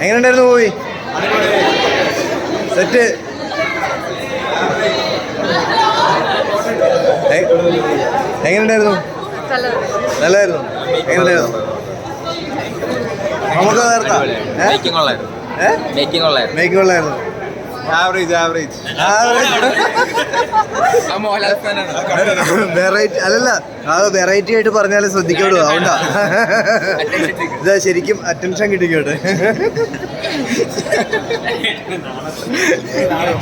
എങ്ങനെയുണ്ടായിരുന്നു പോയി? സെറ്റ്. എങ്ങനെയുണ്ടായിരുന്നു? നല്ലായിരുന്നു എങ്ങനെയുണ്ടായിരുന്നു? നമുക്ക് നേർത്താ. മേക്കിംഗ് ഉള്ളായിരുന്നു. മേക്കിംഗ് ഉള്ളായിരുന്നു. ആവറേജ് ആവറേജ് വെറൈറ്റി അല്ലല്ല അത് വെറൈറ്റി ആയിട്ട് പറഞ്ഞാലേ ശ്രദ്ധിക്കോളൂ അതുകൊണ്ടാ. ഇതാ ശരിക്കും അറ്റൻഷൻ കിട്ടിക്കോട്ടെ.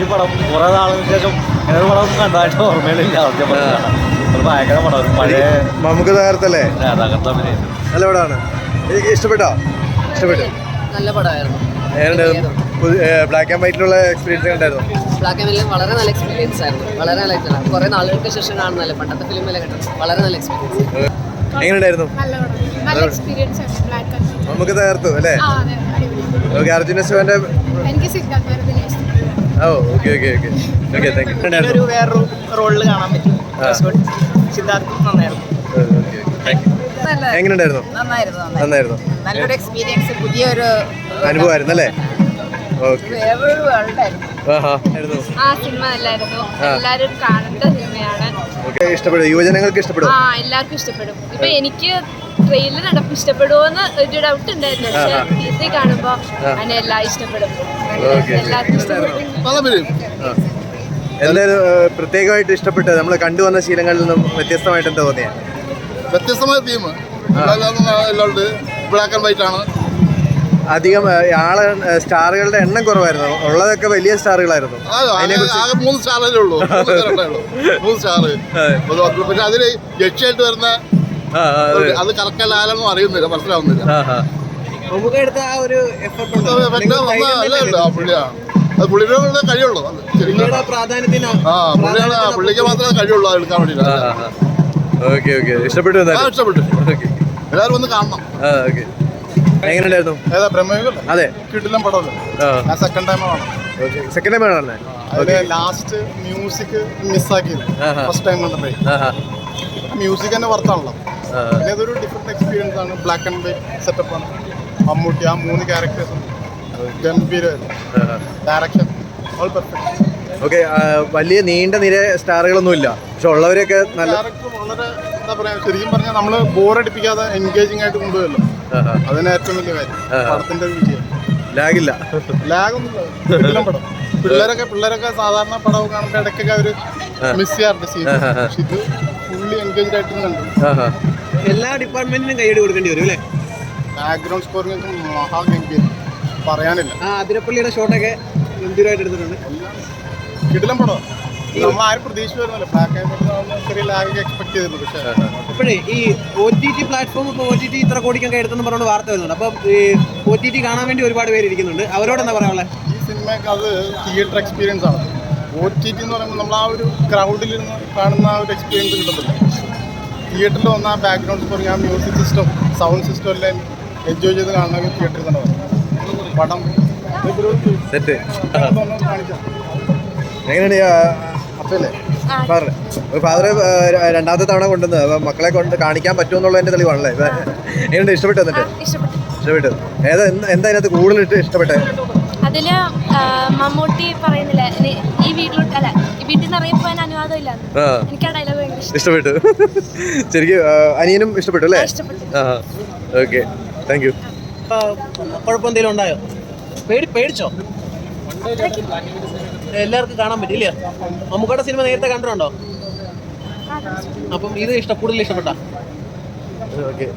ഈ പടം കുറെ നാളിന് ശേഷം ഏത് പടം കണ്ടതായിട്ട് ഓർമ്മയിലില്ല ആദ്യം പടം കാണാൻ. ഒരു ഭയങ്കര പടം ഒരു പഴയ നമുക്ക് തകർത്തല്ലേ? നല്ല പടമാണ്. ഇഷ്ടപ്പെട്ടോ? ഇഷ്ടപ്പെട്ടു. നല്ല പടമായിരുന്നു. ബ്ലാക്ക് ആൻഡ് വൈറ്റിലുള്ള എക്സ്പീരിയൻസ് ഉണ്ടായിരുന്നു? ബ്ലാക്ക് ആൻഡ് വൈറ്റിൽ വളരെ നല്ല എക്സ്പീരിയൻസ് ആയിരുന്നു. വളരെ നല്ല എക്സ്പീരിയൻസ് കുറേ നാളുകൾക്ക് ശേഷം കാണുന്നല്ലേ പണ്ടത്തെ ഫിലിമിലെ കണ്ടത്? വളരെ നല്ല എക്സ്പീരിയൻസ് എങ്ങനെയുണ്ടായിരുന്നു? നല്ല പടം നല്ല എക്സ്പീരിയൻസ് ആണ് ബ്ലാക്ക് ആൻഡ് വൈറ്റ് നമുക്ക് തകർത്തു അല്ലേ? ആ അതെ അടിപൊളി. ഓക്കെ അർജുന ശിവന്റെ ഓ okay okay okay. Okay thank you ഒരു വേറൊരു റോളിൽ കാണാൻ പറ്റും. സിദ്ധാർത്ഥ് നന്നായിരുന്നു. എങ്ങനെയുണ്ടായിരുന്നു? നന്നായിരുന്നു നന്നായിരുന്നു. നല്ലൊരു എക്സ്പീരിയൻസ് പുതിയൊരു അനുഭവമായിരുന്നു അല്ലേ? വേറൊരു വേൾഡായിരുന്നു ആഹാ. ആ സിനിമ നല്ലായിരുന്നു. കാണേണ്ട സിനിമയാണ് ഓക്കെ ഇഷ്ടപ്പെടും. യുവജനങ്ങൾക്ക് ഇഷ്ടപ്പെടും. ആ എല്ലാവർക്കും ഇഷ്ടപ്പെടും. ഇപ്പൊ എനിക്ക് ട്രെയിലർ കണ്ടപ്പോ ഇഷ്ടപ്പെടുമോന്ന് ഒരു ഡൗട്ട് ഉണ്ടായിരുന്നു. പക്ഷെ ആ, ആ. ഇത് കാണുമ്പോ അങ്ങനെ എല്ലാം ഇഷ്ടപ്പെടും. എല്ലാവർക്കും ഇഷ്ടപ്പെടും. എന്തായാലും പ്രത്യേകമായിട്ട് ഇഷ്ടപ്പെട്ട നമ്മൾ കണ്ടുവന്ന ശീലങ്ങളിൽ നിന്നും വ്യത്യസ്തമായിട്ട് എന്താ തോന്നിയത് വ്യത്യസ്തമായ തീം എല്ലാം ബ്ലാക്ക് ആൻഡ് വൈറ്റ് ആണ്. അധികം ആളെ സ്റ്റാറുകളുടെ എണ്ണം കുറവായിരുന്നു. ഉള്ളതൊക്കെ വലിയ സ്റ്റാറുകളായിരുന്നു. ആകെ അതിനെക്കുറിച്ച് ആകെ മൂന്ന് സ്റ്റാറല്ലേ ഉള്ളൂ. മൂന്ന് സ്റ്റാർ ഉണ്ടായുള്ളൂ. മൂന്ന് സ്റ്റാർ പിന്നെ അതിന് യക്ഷയായിട്ട് വരുന്ന അതെ. കറക്റ്റല്ല ആരാണെന്നും അറിയുന്നില്ല മനസ്സിലാവുന്നില്ല. അത് ആ. പുള്ളിയാ. അത് പുള്ളിയുടെ കഴിയുള്ളൂ അത് ആ പുള്ളിയാണ് ആ പുള്ളിക്ക് മാത്രമേ കഴിയുള്ളൂ അത് എടുക്കാൻ വേണ്ടിയിട്ട്. Okay okay. ഇഷ്ടപ്പെട്ടു ഇഷ്ടപ്പെട്ടു. എല്ലാവരും ഒന്ന് കാണണം. ഓക്കെ. എങ്ങനെയുണ്ടായിരുന്നു? അതെ. കിട്ടില്ല പടമല്ലേ? ആ. സെക്കൻഡ് ടൈം ആണ്. സെക്കൻഡ് ടൈം ആണല്ലേ? അതിൽ ലാസ്റ്റ് മ്യൂസിക് മിസ്സാക്കിയത് ഫസ്റ്റ് ടൈം കണ്ടപ്പോഴേ. മ്യൂസിക് തന്നെ വർത്താണല്ലോ പിന്നെ അതൊരു ഡിഫറെന്റ് എക്സ്പീരിയൻസ് ആണ്. ബ്ലാക്ക് ആൻഡ് വൈറ്റ് സെറ്റപ്പ് ആണ്. മമ്മൂട്ടി ആ മൂന്ന് ക്യാരക്ടേഴ്സും ഗംഭീരമായിരുന്നു. ഡയറക്ഷൻ ഓൾ പെർഫെക്റ്റ് ഓക്കെ വലിയ നീണ്ട നിര സ്റ്റാറുകളൊന്നും ഇല്ല പക്ഷെ ഉള്ളവരൊക്കെ നല്ല വളരെ എന്താ പറയാ ശരിക്കും പറഞ്ഞാൽ നമ്മൾ ബോറടിപ്പിക്കാതെ എൻഗേജിംഗ് ആയിട്ട് കൊണ്ടുപോയല്ലോ. അതിന് ഏറ്റവും വലിയ കാര്യം. പടത്തിന്റെ ഒരു വിജയം ലാഗില്ല. ലാഗൊന്നും പടം. പിള്ളേരൊക്കെ പിള്ളേരൊക്കെ സാധാരണ പടം കാണുമ്പോൾ ഇടയ്ക്കൊക്കെ അവർ മിസ് ചെയ്യാറുണ്ട് സീൻ. പക്ഷെ ഇത് ഫുള്ളി എൻഗേജ്ഡ് ആയിട്ട് കണ്ടു എല്ലാ ഡിപ്പാർട്ട്മെന്റിനും കൈയ്യടി കൊടുക്കേണ്ടി വരും അല്ലേ? ബാക്ക്ഗ്രൗണ്ട് സ്കോറിംഗ് ഒക്കെ മഹാഗംഭീരം പറയാനില്ല. ആ അതിരപ്പള്ളിയുടെ ഷോട്ടൊക്കെ ഗംഭീരമായിട്ട് എടുത്തിട്ടുണ്ട്. കിടിലം പടം നമ്മൾ ആരും പ്രതീക്ഷ വരുന്നില്ല ബ്ലാക്ക് ചെറിയ ലാഗൊക്കെ എക്സ്പെക്ട് ചെയ്തിരുന്നു. പക്ഷേ അപ്പോഴേ ഈ ഒ ടി ടി പ്ലാറ്റ്ഫോം ഇപ്പോൾ ഒ ടി ടി ഇത്ര കോടിക്കൊക്കെ എടുത്തെന്ന് പറഞ്ഞുകൊണ്ട് വാർത്ത വരുന്നുണ്ട്. അപ്പം ഈ ഒ ടി ടി കാണാൻ വേണ്ടി ഒരുപാട് പേര് ഇരിക്കുന്നുണ്ട്. അവരോട് എന്താ പറയാനുള്ളത് ഈ സിനിമയൊക്കെ അത് തിയേറ്റർ എക്സ്പീരിയൻസ് ആണ്. ഒ ടി ടി എന്ന് പറയുമ്പോൾ നമ്മൾ ആ ഒരു ക്രൗഡിൽ ഇരുന്ന് കാണുന്ന ആ ഒരു എക്സ്പീരിയൻസ് കിട്ടത്തില്ല. തിയേറ്ററിൽ വന്ന ആ ബാക്ക്ഗ്രൗണ്ട് സ്കോറിങ് ആ മ്യൂസിക് സിസ്റ്റം സൗണ്ട് സിസ്റ്റം എല്ലാം എൻജോയ് ചെയ്ത് കാണണമെങ്കിൽ തിയേറ്ററിൽ തന്നെ വരണം പടം. സെറ്റ് എങ്ങനെയാണ് ഫാദർ ഫാദർ രണ്ടാമത്തെ തവണ കൊണ്ടുവന്നത്. അപ്പൊ മക്കളെ കൊണ്ട് കാണിക്കാൻ പറ്റുമെന്നുള്ളതിന്റെ തെളിവാണല്ലേ? എങ്ങനെയുണ്ട്? ഇഷ്ടപ്പെട്ടു എന്നിട്ട് ഇഷ്ടപ്പെട്ടു. ഇഷ്ടപ്പെട്ടു. ഏതാ എന്താ അതിനകത്ത് കൂടുതലിട്ട് ഇഷ്ടപ്പെട്ടത് അതിൽ മമ്മൂട്ടി പറയുന്നില്ല ഈ വീട്ടിലോട്ട് അല്ല ഈ വീട്ടിൽ നിന്ന് ഇറങ്ങിപ്പോകാൻ അനുവാദം ഇല്ല എനിക്ക് ആ ഡയലോഗ് ഇഷ്ടപ്പെട്ടു. ശരിക്കും അനിയനും ഇഷ്ടപ്പെട്ടു അല്ലേ? ഓക്കെ. താങ്ക് യു കുഴപ്പം എന്തെങ്കിലും ഉണ്ടായോ? പേടി പേടിച്ചോ? എല്ലാവർക്കും കാണാൻ പറ്റില്ല മമ്മൂക്കയുടെ സിനിമ നേരത്തെ കണ്ടിട്ടുണ്ടോ. അപ്പം ഇത് ഇഷ്ടം കൂടുതൽ ഇഷ്ടപ്പെട്ട? ഓക്കെ.